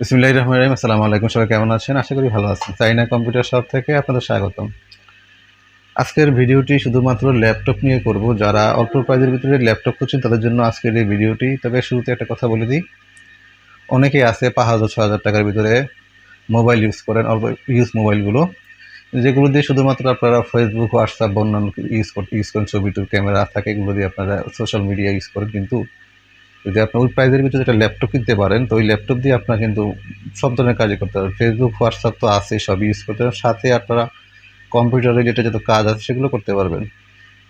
বিসমুল্লাহ রহমান রহিম, আসসালামু আলাইকুম। সবাই কেমন আছেন? আশা করি ভালো আছেন। চাইনা কম্পিউটার শপ থেকে আপনাদের স্বাগতম। আজকের ভিডিওটি শুধুমাত্র ল্যাপটপ নিয়ে করব। যারা অল্প প্রাইজের ভিতরে ল্যাপটপ করছেন তাদের জন্য আজকের এই ভিডিওটি। তবে শুরুতে একটা কথা বলে দিই। অনেকেই আছে পাঁচ হাজার ছ হাজার টাকার ভিতরে মোবাইল ইউজ করেন, অল্প ইউজ মোবাইলগুলো। যেগুলো দিয়ে শুধুমাত্র আপনারা ফেসবুক হোয়াটসঅ্যাপ বা অন্যান্য ইউজ ইউজ করেন, ছবি টু ক্যামেরা থাকে, এগুলো দিয়ে আপনারা সোশ্যাল মিডিয়া ইউজ করেন। কিন্তু যদি আপনি ওই প্রাইজের ভিতরে একটা ল্যাপটপ কিনতে পারেন, তো ওই ল্যাপটপ দিয়ে আপনার কিন্তু সব ধরনের কাজই করতে পারবেন। ফেসবুক হোয়াটসঅ্যাপ তো আছে সব ইউজ করতে পারেন সাথে আপনারা কম্পিউটারে যেটা যত কাজ আছে, সেগুলো করতে পারবেন।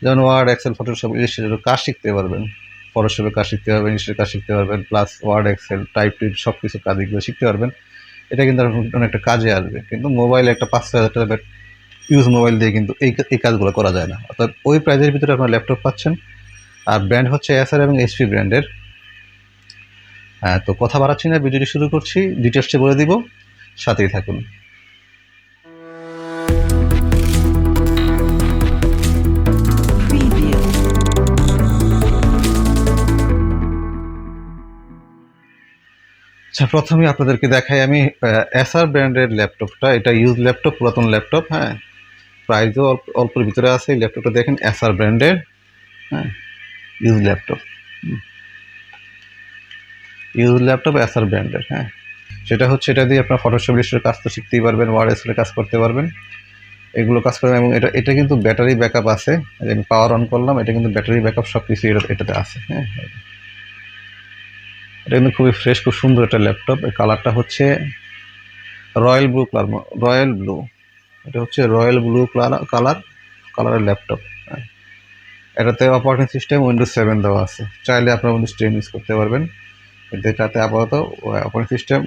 যেমন ওয়ার্ড এক্সেল ফটোশপ ইলিস্ট্রেটর কাজ শিখতে পারবেন। ফটোশপের কাজ শিখতে পারবেন ইলিস্ট্রেটর কাজ শিখতে পারবেন প্লাস ওয়ার্ড এক্সেল টাইপ টিপ সব কিছু কাজ এগুলো শিখতে পারবেন। এটা কিন্তু অনেকটা কাজে আসবে। কিন্তু মোবাইলে একটা পাঁচ হাজার টাকা ইউজ মোবাইল দিয়ে কিন্তু এই এই কাজগুলো করা যায় না। অর্থাৎ ওই প্রাইজের ভিতরে আপনার ল্যাপটপ পাচ্ছেন। আর ব্র্যান্ড হচ্ছে এসআর এবং এইচপি ব্র্যান্ডের তো কথা বাড়াচ্ছি না, ভিডিওটি শুরু করছি। ডিটেলসটি বলে দিব। সাথেই থাকুন। আচ্ছা প্রথমে আপনাদেরকে দেখাই আমি এসআর ব্র্যান্ডের ল্যাপটপটা এটা ইউজ ল্যাপটপ পুরাতন ল্যাপটপ হ্যাঁ? প্রাইসও অল্প, অল্পের ভিতরে আছে ল্যাপটপটা দেখেন এসআর ব্র্যান্ডের হ্যাঁ? Use laptop use laptop SR ব্র্যান্ডের হ্যাঁ। সেটা হচ্ছে এটা দিয়ে আপনার ফটোশপ লিস্টের কাজ তো শিখতেই পারবেন ওয়ার্ড এক্সেলের কাজ করতে পারবেন। এগুলো কাজ করবেন এবং এটা এটা কিন্তু ব্যাটারি ব্যাকআপ আছে। আমি পাওয়ার অন করলাম, এটা কিন্তু ব্যাটারি ব্যাকআপ সব কিছু এটা এটাতে আছে হ্যাঁ। এটা কিন্তু খুবই ফ্রেশ খুব সুন্দর একটা ল্যাপটপ। এর কালারটা হচ্ছে royal blue colour royal blue এটা হচ্ছে রয়্যাল ব্লু কালার কালার কালারের ল্যাপটপ এটাতে অপারেটিং সিস্টেম উইন্ডোজ সেভেন দেওয়া আছে। চাইলে আপনার উইন্ডোজ টেন ইউজ করতে পারবেন। কিন্তু এটাতে আপাতত অপারেটিং সিস্টেম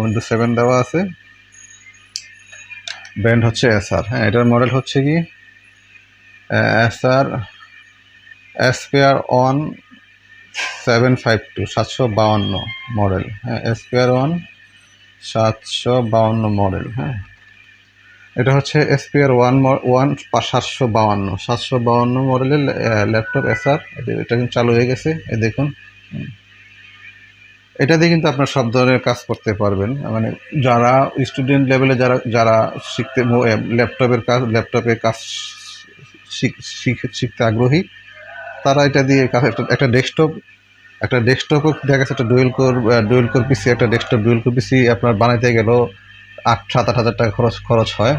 উইন্ডোজ সেভেন দেওয়া আছে। ব্র্যান্ড হচ্ছে এসআর হ্যাঁ এটার মডেল হচ্ছে কি? S SR SPR one seven five two সাতশো বাউন্ন মডেল হ্যাঁ এসপিআর ওয়ান সাতশো বাউন্ন মডেল হ্যাঁ। এটা হচ্ছে এসপিআর ওয়ান ওয়ান সাতশো বাউন্ন সাতশো বাউন্ন মডেলের ল্যাপটপ এসআর এটা কিন্তু চালু হয়ে গেছে এই দেখুন। হুম। এটা দিয়ে কিন্তু আপনার সব ধরনের কাজ করতে পারবেন। মানে যারা স্টুডেন্ট লেভেলে যারা যারা শিখতে ল্যাপটপের কাজ ল্যাপটপে কাজ শিখ- শিখ- শিখতে আগ্রহী, তারা এটা দিয়ে কাজ, একটা ডেস্কটপ একটা ডেস্কটপও দেখা গেছে, একটা dual core dual core PC একটা ডেস্কটপ ডুয়েল কোর পিসি আপনার বানাইতে গেলেও আট, সাত, আট হাজার টাকা খরচ খরচ হয়।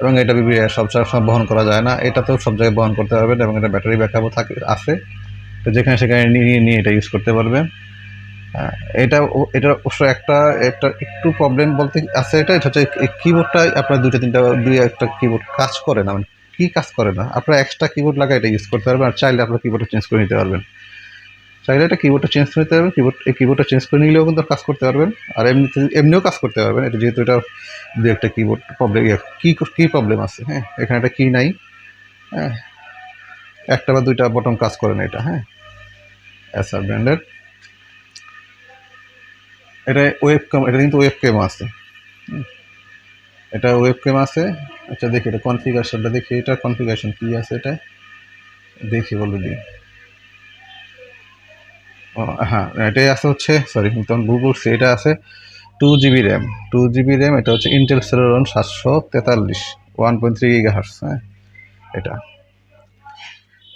এবং এটা সব সব বহন করা যায় না। এটাতেও সব জায়গায় বহন করতে পারবেন এবং এটা ব্যাটারি ব্যাকআপও থাকে, আছে। তো যেখানে সেখানে নিয়ে নিয়ে এটা ইউজ করতে পারবেন। এটা এটা অবশ্য একটা একটা একটু প্রবলেম বলতে আছে এটা হচ্ছে কিবোর্ডটা আপনার দুইটা, তিনটা, দুই একটা কিবোর্ড কাজ করে না মানে কি কাজ করে না, আপনার এক্সট্রা কিবোর্ড লাগা এটা ইউজ করতে পারবেন, আর চাইলে আপনার কিবোর্ডটা চেঞ্জ করে নিতে পারবেন। চাইলে এটা কিবোর্ডটা চেঞ্জ করে নিতে পারবেন কিবোর্ড এই কিবোর্ডটা চেঞ্জ করে নিলেও কিন্তু কাজ করতে পারবেন, আর এমনিতে, এমনিও কাজ করতে পারবেন, এটা যেহেতু এটা দু একটা কিবোর্ড প্রবলেম কি, কী প্রবলেম আছে হ্যাঁ এখানে একটা কী নাই হ্যাঁ একটা বা দুইটা বটন কাজ করে না এটা হ্যাঁ এসআর ব্র্যান্ডের এটা ওয়েব ক্যাম এটা কিন্তু ওয়েব ক্যাম আছে এটা ওয়েব ক্যাম আছে। আচ্ছা দেখি এটা কনফিগারেশনটা দেখি। এটা কনফিগারেশন কি আছে এটা? দেখি বলে দিই। হ্যাঁ এটাই আছে হচ্ছে সরি তখন ভুল বলছি, এটা আছে two GB RAM two GB RAM এটা হচ্ছে ইন্টেল সেলোরন সাতশো তেতাল্লিশ one point three giga hertz হ্যাঁ এটা।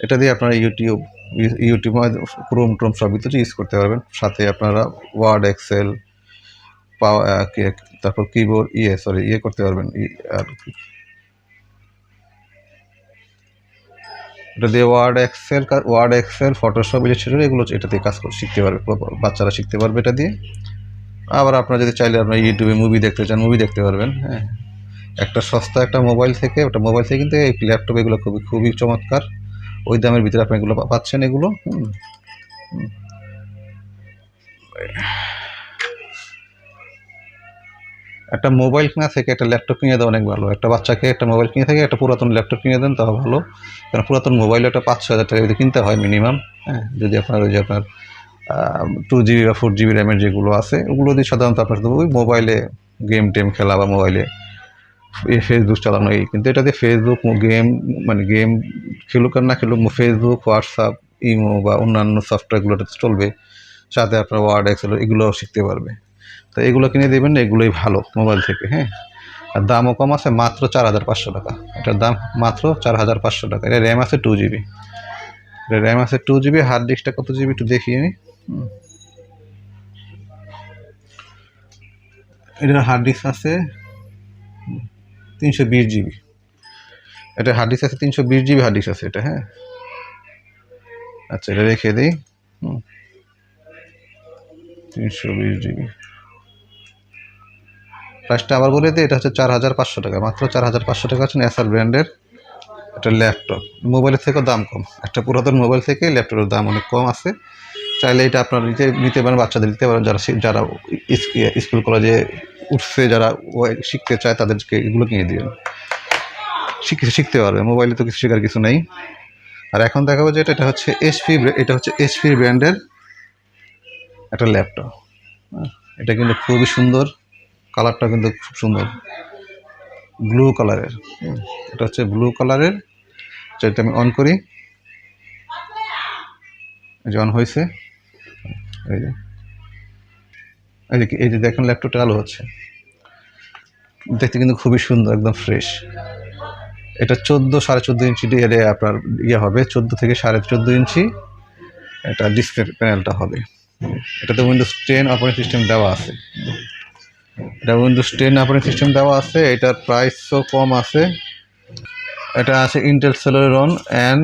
এটা দিয়ে আপনারা ইউটিউব ইউ- ইউটিউব ক্রোম টোম সব কিছু ইউজ করতে পারবেন। সাথে আপনারা ওয়ার্ড এক্সেল পাওয়া তারপর কিবোর্ড ইয়ে সরি ইয়ে করতে পারবেন। আর কি। এটা দিয়ে Word Excel Word Excel Photoshop Illustrator এগুলো এটা দিয়ে কাজ শিখতে পারবে বাচ্চারা শিখতে পারবে এটা দিয়ে। আবার আপনারা যদি চাইলে আপনার ইউটিউবে মুভি দেখতে চান মুভি দেখতে পারবেন হ্যাঁ। একটা সস্তা একটা মোবাইল থেকে, ওটা মোবাইল থেকে কিন্তু এই ল্যাপটপ এগুলো খুবই খুবই চমৎকার। ওই দামের ভিতরে আপনি এগুলো পাচ্ছেন এগুলো। একটা মোবাইল কেনা থেকে একটা ল্যাপটপ কিনে দেওয়া অনেক ভালো। একটা বাচ্চাকে একটা মোবাইল কিনে থেকে একটা পুরাতন ল্যাপটপ কিনে দেন তাও ভালো। কারণ পুরাতন মোবাইল একটা পাঁচ ছ হাজার টাকা যদি কিনতে হয় মিনিমাম হ্যাঁ। যদি আপনার ওই যে আপনার টু জিবি বা ফোর জিবি র্যামের যেগুলো আছে, ওগুলো দিয়ে সাধারণত আপনার ওই মোবাইলে গেম টেম খেলা বা মোবাইলে ফেসবুক চালানো এই। কিন্তু এটাতে ফেসবুক গেম মানে গেম খেলুক আর না খেলুক ফেসবুক হোয়াটসঅ্যাপ ইমো বা অন্যান্য সফটওয়্যারগুলোতে চলবে। সাথে আপনার ওয়ার্ড এক্সেল এগুলোও শিখতে পারবে। তো এগুলো কিনে দেবেন না এগুলোই ভালো মোবাইল থেকে হ্যাঁ? আর দামও কম আছে, মাত্র চার হাজার পাঁচশো টাকা। এটার দাম মাত্র চার হাজার পাঁচশো টাকা। এটা র্যাম আছে টু জিবি এটা র্যাম আছে টু জিবি হার্ড ডিস্কটা কত জিবি একটু দেখিয়ে নি। এটার হার্ড ডিস্ক আছে তিনশো বিশ জিবি। এটা হার্ড আছে, তিনশো বিশ জিবি হার্ড আছে এটা হ্যাঁ? আচ্ছা এটা রেখে দিই। হুম। তিনশো বিশ জিবি। প্রাইসটা আবার বলে দিই, এটা হচ্ছে চার হাজার পাঁচশো টাকা। মাত্র চার হাজার পাঁচশো টাকা হচ্ছে এসআর ব্র্যান্ডের একটা ল্যাপটপ মোবাইলের থেকেও দাম কম। একটা পুরাতন মোবাইল থেকে ল্যাপটপের দাম অনেক কম আছে। চাইলে এটা আপনারা নিতে নিতে পারেন, বাচ্চাদের নিতে পারেন। যারা যারা স্কুল কলেজে উঠছে, যারা শিখতে চায় তাদেরকে এগুলো কিনে দিবেন শিখতে শিখতে পারবে মোবাইলে তো কিছু শেখার কিছু নেই। আর এখন দেখাবো যে এটা হচ্ছে এসপি এটা হচ্ছে এসপি ব্র্যান্ডের একটা ল্যাপটপ এটা কিন্তু খুবই সুন্দর কালারটা কিন্তু খুব সুন্দর। ব্লু কালারের এটা হচ্ছে ব্লু কালারের যেটা আমি অন করি। যে অন হয়েছে। এই যে এই যে এই যে দেখেন ল্যাপটপটা আলো হচ্ছে। দেখতে কিন্তু খুবই সুন্দর, একদম ফ্রেশ এটা চোদ্দ, সাড়ে চোদ্দ ইঞ্চি এর আপনার ইয়ে হবে, চোদ্দ থেকে সাড়ে চোদ্দ ইঞ্চি। এটা ডিসপ্লে প্যানেলটা হবে। এটাতে উইন্ডোজ টেন অপারেটিং সিস্টেম দেওয়া আছে। এটা উইন্ডোজ টেন অপারেটিং সিস্টেম দেওয়া আছে, এটার প্রাইসও কম আছে। এটা আছে ইন্টেল সেলোরন অ্যান্ড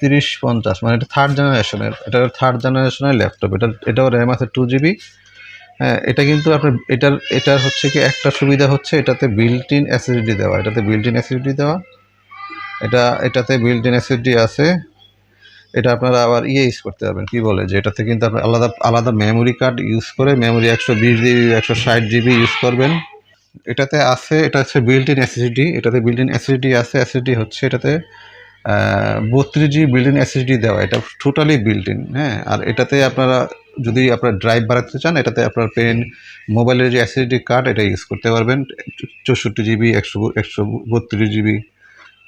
তিরিশ পঞ্চাশ মানে এটা থার্ড জেনারেশনের এটা থার্ড জেনারেশনের ল্যাপটপ এটা, এটাও র্যাম আছে টু জিবি হ্যাঁ এটা কিন্তু আপনার, এটার এটার হচ্ছে কি একটা সুবিধা হচ্ছে, এটাতে বিল্ট ইন এসএসডি দেওয়া, এটাতে বিল্ট ইন এসএসডি দেওয়া। এটা, এটাতে বিল্ট ইন এসএসডি আছে। এটা আপনারা আবার ইয়ে ইউজ করতে পারবেন, কি বলে? যে এটাতে কিন্তু আপনার আলাদা আলাদা মেমোরি কার্ড ইউজ করে মেমোরি একশো বিশ জিবি একশো ষাট জিবি ইউজ করবেন। এটাতে আছে, এটা হচ্ছে বিল্ট ইন এসএসডি এটাতে বিল্ট ইন এসএসডি আছে এসএসডি হচ্ছে এটাতে বত্রিশ জিবি বিল্ট ইন এসএসডি দেওয়া, এটা টোটালি বিল্ট ইন হ্যাঁ। আর এটাতে আপনারা যদি আপনার ড্রাইভ বাড়াতে চান, এটাতে আপনার পেন মোবাইলের যে এসএসডি কার্ড এটা ইউজ করতে পারবেন। চৌষট্টি জিবি একশো একশো বত্রিশ জিবি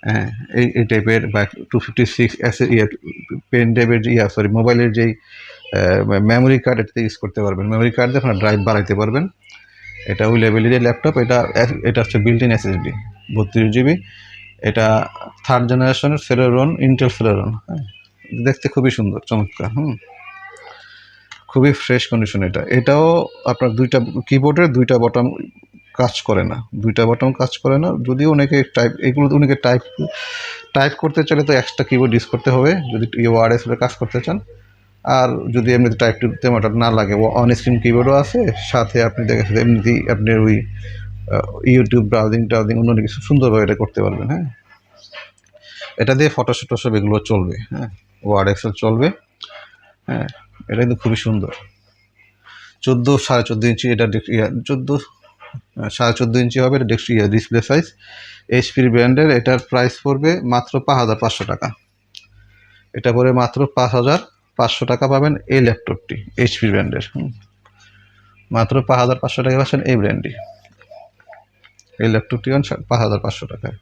হ্যাঁ এই এই টাইপের বা টু ফিফটি সিক্স এস ইয়ে পেন ড্রাইভের ইয়া সরি মোবাইলের যেই মেমোরি কার্ড এটাতে ইউজ করতে পারবেন। মেমোরি কার্ড দিয়ে আপনার ড্রাইভ বাড়াইতে পারবেন। এটা ওই লেভেলের ল্যাপটপ এটা এটা হচ্ছে বিল্ট ইন বত্রিশ জিবি এটা থার্ড জেনারেশনের সেলেরন ইন্টেল সেলেরন হ্যাঁ দেখতে খুবই সুন্দর, চমৎকার, হুম। খুবই ফ্রেশ কন্ডিশন এটা। এটাও আপনার দুইটা কিবোর্ডের দুইটা বটম কাজ করে না। দুইটা বটম কাজ করে না। যদিও অনেকে টাইপ এগুলো অনেকে টাইপ টাইপ করতে চাইলে তো এক্সট্রা কিবোর্ড ইউজ করতে হবে। যদি ওয়ারএস কাজ করতে চান। আর যদি এমনিতে টাইপ তেমন না লাগে, ও অন স্ক্রিন কিবোর্ডও আছে। সাথে আপনি দেখে এমনিতেই আপনার ওই ইউটিউব ব্রাউজিং টাউজিং অন্য কিছু সুন্দরভাবে এটা করতে পারবেন হ্যাঁ? এটা দিয়ে ফটোশপ টসব এগুলো চলবে হ্যাঁ? ওয়ার্ড এক্সেল চলবে হ্যাঁ? এটা কিন্তু খুবই সুন্দর। চোদ্দ সাড়ে চোদ্দ ইঞ্চি এটা চোদ্দ সাড়ে চোদ্দ ইঞ্চি হবে, এটা ডিসপ্লে সাইজ এইচপির ব্র্যান্ডের এটার প্রাইস পড়বে মাত্র পাঁচ হাজার পাঁচশো টাকা। এটা পরে মাত্র পাঁচ হাজার পাঁচশো টাকা পাবেন এই ল্যাপটপটি এইচপি ব্র্যান্ডের মাত্র পাঁচ হাজার পাঁচশো টাকা পাচ্ছেন এই ব্র্যান্ডটি এই ল্যাপটপটি পান পাঁচ হাজার পাঁচশো টাকায়।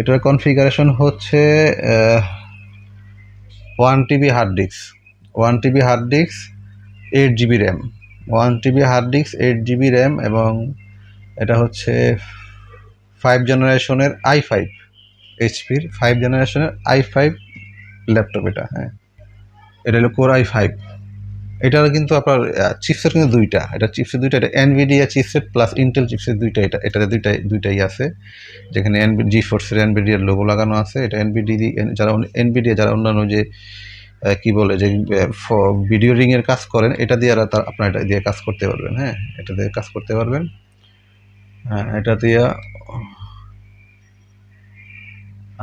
এটার কনফিগারেশন হচ্ছে one TB hard disk one TB hard disk, eight GB RAM. One TB hard disk, eight GB RAM এবং এটা হচ্ছে ফাইভ জেনারেশনের আই ফাইভ এইচপির, ফাইভ জেনারেশনের আই ফাইভ ল্যাপটপ এটা হ্যাঁ। এটা হলো কোর আই ফাইভ। এটার কিন্তু আপনার চিপসেট কিন্তু দুইটা। এটা চিপসেট দুইটা, এটা Nvidia chipset plus Intel chipset দুইটা, এটা, এটাতে দুইটাই দুইটাই আছে। যেখানে এন জি ফোর্সের এনভিডিয়ার লোগো লাগানো আছে। এটা এনবিডি যারা এনবিডিয়া যারা অন্যান্য যে কি বলে যে ভিডিও রিংয়ের কাজ করেন, এটা দিয়ে আর তার আপনার এটা দিয়ে কাজ করতে পারবেন হ্যাঁ? এটা দিয়ে কাজ করতে পারবেন। হ্যাঁ এটা দিয়ে,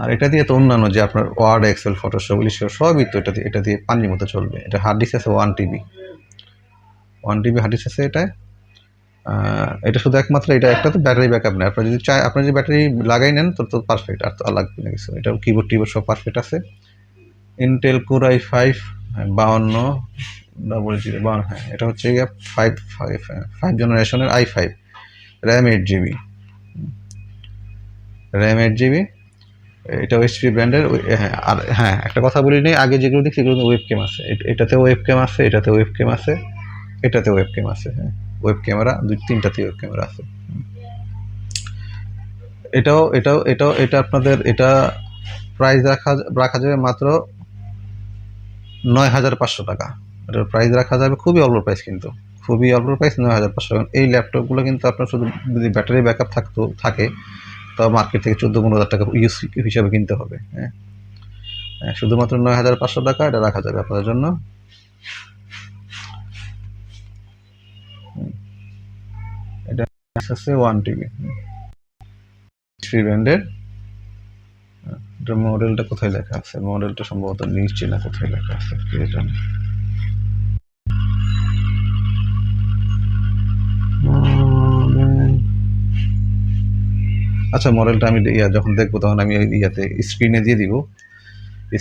আর এটা দিয়ে তো অন্যান্য যে আপনার ওয়ার্ড এক্সেল ফটোশপ ইলিশো সবই তো এটা দিয়ে এটা দিয়ে পানির মতো চলবে। এটা হার্ড ডিস্ক আছে one TB one TB hard disk আছে এটা। এটা শুধু একমাত্র, এটা একটা তো ব্যাটারি ব্যাকআপ নেই। আপনার যদি চাই আপনার যদি ব্যাটারি লাগাই নেন, তো তো পারফেক্ট আর তো লাগবে না কিছু। এটা কিবোর্ড টিবোর্ড সব পারফেক্ট আছে। ইন্টেল কোর আই ফাইভ বাউন্ন ডবল জিরো বাউন্ন হ্যাঁ এটা হচ্ছে গিয়ে ফাইভ ফাইভ ফাইভ জেনারেশনের i five RAM eight GB RAM eight GB এটা এইচপি ব্র্যান্ডের হ্যাঁ আর হ্যাঁ একটা কথা বলি নেই আগে যেগুলো দেখছি সেগুলো ওয়েব ক্যাম আছে এট- এটাতে ওয়েব ক্যাম আছে, এটাতে ওয়েব ক্যাম আছে এটাতে ওয়েব ক্যাম আছে হ্যাঁ ওয়েব ক্যামেরা দুই তিনটাতে ওয়েব ক্যামেরা আছে এটাও এটাও এটাও, এটা আপনাদের, এটা প্রাইস রাখা রাখা যাবে মাত্র নয় হাজার পাঁচশো টাকা। এটার প্রাইস রাখা যাবে খুবই অল্প প্রাইস কিন্তু। খুবই অল্প প্রাইস নয় হাজার পাঁচশো টাকা। এই ল্যাপটপগুলো কিন্তু আপনার শুধু যদি ব্যাটারি ব্যাকআপ থাকতো থাকে তবে মার্কেট থেকে চোদ্দ পনেরো হাজার টাকা ইউজ হিসাবে কিনতে হবে হ্যাঁ? হ্যাঁ, শুধুমাত্র নয় হাজার পাঁচশো টাকা এটা রাখা যাবে আপনাদের জন্য। এটা ওয়ান টিবি থ্রি ব্র্যান্ডের এটার মডেলটা কোথায় লেখা আছে? মডেলটা সম্ভবত নিচে না কোথায় লেখা আছে? কে জানে? আচ্ছা মডেলটা আমি ইয়া যখন দেখব তখন আমি ইয়াতে স্ক্রিনে দিয়ে দিব।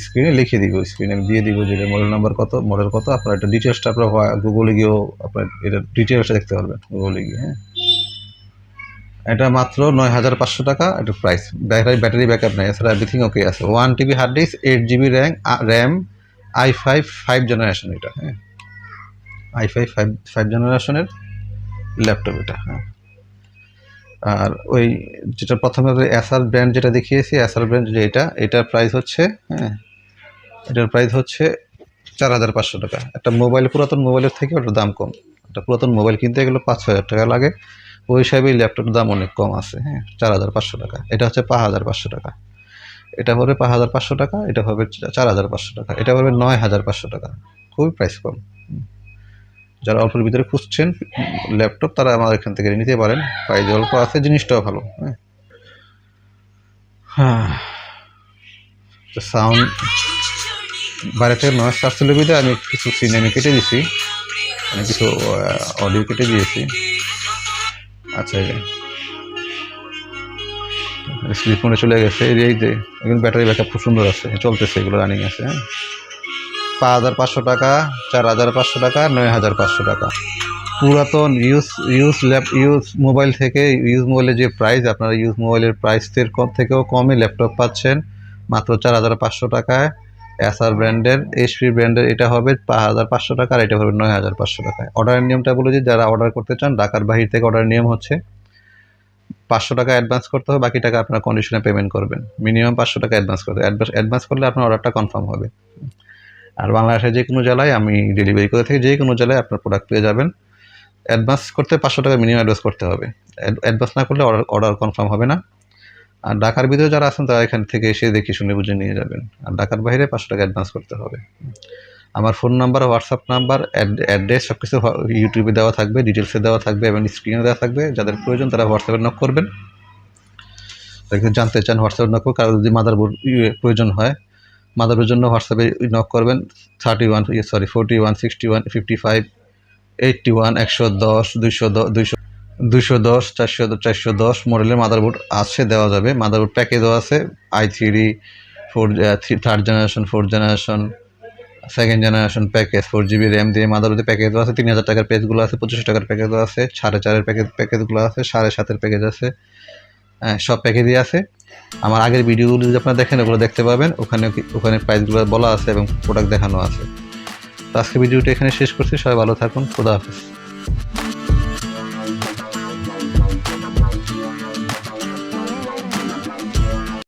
স্ক্রিনে লিখে দিব স্ক্রিনে আমি দিয়ে দিব যে মডেল নাম্বার কত মডেল কত। আপনার এটা ডিটেলসটা আপনার গুগলে গিয়েও আপনার এটা ডিটেলসটা দেখতে পারবেন গুগলে গিয়ে হ্যাঁ। এটা মাত্র নয় হাজার পাঁচশো টাকা, এটা প্রাইস ব্যাটারি ব্যাটারি ব্যাকআপ নেই, এছাড়া এভরিথিং ওকে আছে। One TB hard disk eight GB RAM RAM i five five generation এটা হ্যাঁ। আই ফাইভ ফাইভ ফাইভ জেনারেশনের ল্যাপটপ এটা হ্যাঁ। আর ওই যেটা প্রথমে এসআর ব্র্যান্ড যেটা দেখিয়েছি এসআর ব্র্যান্ড যে এটা, এটার প্রাইস হচ্ছে হ্যাঁ এটার প্রাইস হচ্ছে চার হাজার পাঁচশো টাকা। একটা মোবাইল পুরাতন মোবাইলের থেকে ওটার দাম কম। একটা পুরাতন মোবাইল কিনতে গেলে পাঁচ হাজার টাকা লাগে। ওই হিসাবে ল্যাপটপের দাম অনেক কম আছে হ্যাঁ চার হাজার পাঁচশো টাকা। এটা হচ্ছে পাঁচ হাজার পাঁচশো টাকা। এটা পড়বে পাঁচ হাজার পাঁচশো টাকা, এটা হবে চার হাজার পাঁচশো টাকা। এটা পড়বে নয় হাজার পাঁচশো টাকা। খুবই প্রাইস কম। যারা অল্পের ভিতরে খুঁজছেন, ল্যাপটপ তারা আমার এখান থেকে নিতে পারেন। প্রাইস অল্প আছে, জিনিসটাও ভালো হ্যাঁ। হ্যাঁ। সাউন্ড বাইরে থেকে নয়েস আসছিল বিধে আমি কিছু সিন কেটে দিছি। আমি কিছু অডিও কেটে দিয়েছি। আচ্ছা স্লিপ মোডে চলে গেছে। এই যে এগুলো ব্যাটারি ব্যাকআপ খুব সুন্দর আছে, চলতেছে, এগুলো রানিং আছে হ্যাঁ। পাঁচ হাজার পাঁচশো টাকা, চার হাজার পাঁচশো টাকা, নয় হাজার পাঁচশো টাকা। পুরাতন use use lap use mobile থেকে ইউজ মোবাইলের যে প্রাইস আপনারা ইউজ মোবাইলের প্রাইসের থেকেও কমে ল্যাপটপ পাচ্ছেন, মাত্র চার হাজার পাঁচশো টাকায়। এসআর ব্র্যান্ডের এইচপি ব্র্যান্ডের এটা হবে হাজার পাঁচশো টাকা আর এটা হবে নয় হাজার পাঁচশো টাকায় অর্ডারের নিয়মটা বলে যে, যারা অর্ডার করতে চান, ঢাকার বাহির থেকে অর্ডারের নিয়ম হচ্ছে পাঁচশো টাকা অ্যাডভান্স করতে হবে, বাকি টাকা আপনার কন্ডিশনে পেমেন্ট করবেন। মিনিমাম পাঁচশো টাকা অ্যাডভান্স করতে অ্যাডভান্স অ্যাডভান্স করলে আপনার অর্ডারটা কনফার্ম হবে। আর বাংলাদেশের যে কোনো জেলায় আমি ডেলিভারি করে থাকি, যে কোনো জেলায় আপনার প্রোডাক্ট পেয়ে যাবেন। অ্যাডভান্স করতে পাঁচশো টাকা মিনিমাম অ্যাডভান্স করতে হবে। অ্যাডভান্স না করলে অর্ডার অর্ডার কনফার্ম হবে না। আর ঢাকার ভিতরে যারা আছেন, তারা এখান থেকে এসে দেখে শুনে বুঝে নিয়ে যাবেন। আর ঢাকার বাইরে পাঁচশো টাকা অ্যাডভান্স করতে হবে। আমার phone number WhatsApp number address সব কিছু ইউটিউবে দেওয়া থাকবে ডিটেলসে দেওয়া থাকবে এবং স্ক্রিনে দেওয়া থাকবে। যাদের প্রয়োজন তারা হোয়াটসঅ্যাপে নক করবেন। জানতে চান হোয়াটসঅ্যাপে নক করুন কারও যদি মাদারবোর্ড প্রয়োজন হয় মাদারবোর্ডের জন্য হোয়াটসঅ্যাপে নক করবেন। Thirty one sorry forty one sixty one fifty five eighty one একশো দশ, দুইশো দুইশো দুইশো দশ, চারশো চারশো দশ মডেলের মাদারবোর্ড আছে, দেওয়া যাবে। মাদারবোর্ড প্যাকেজও আছে i three four three third generation fourth generation second generation package four GB RAM দিয়ে মাদারবোর্ডের প্যাকেজও আছে, তিন হাজার টাকার পেজগুলো আছে পঁচিশশো টাকার প্যাকেজও আছে, সাড়ে চারের প্যাকেজ, প্যাকেজগুলো আছে, সাড়ে সাতের প্যাকেজ আছে হ্যাঁ সব প্যাকেজই আছে। আমার আগের ভিডিওগুলো যদি আপনারা দেখেন, ওগুলো দেখতে পাবেন। ওখানে ওখানে প্রাইসগুলো বলা আছে এবং প্রোডাক্ট দেখানো আছে। তো আজকে ভিডিওটা এখানে শেষ করছি। সবাই ভালো থাকুন। খোদা হাফিজ।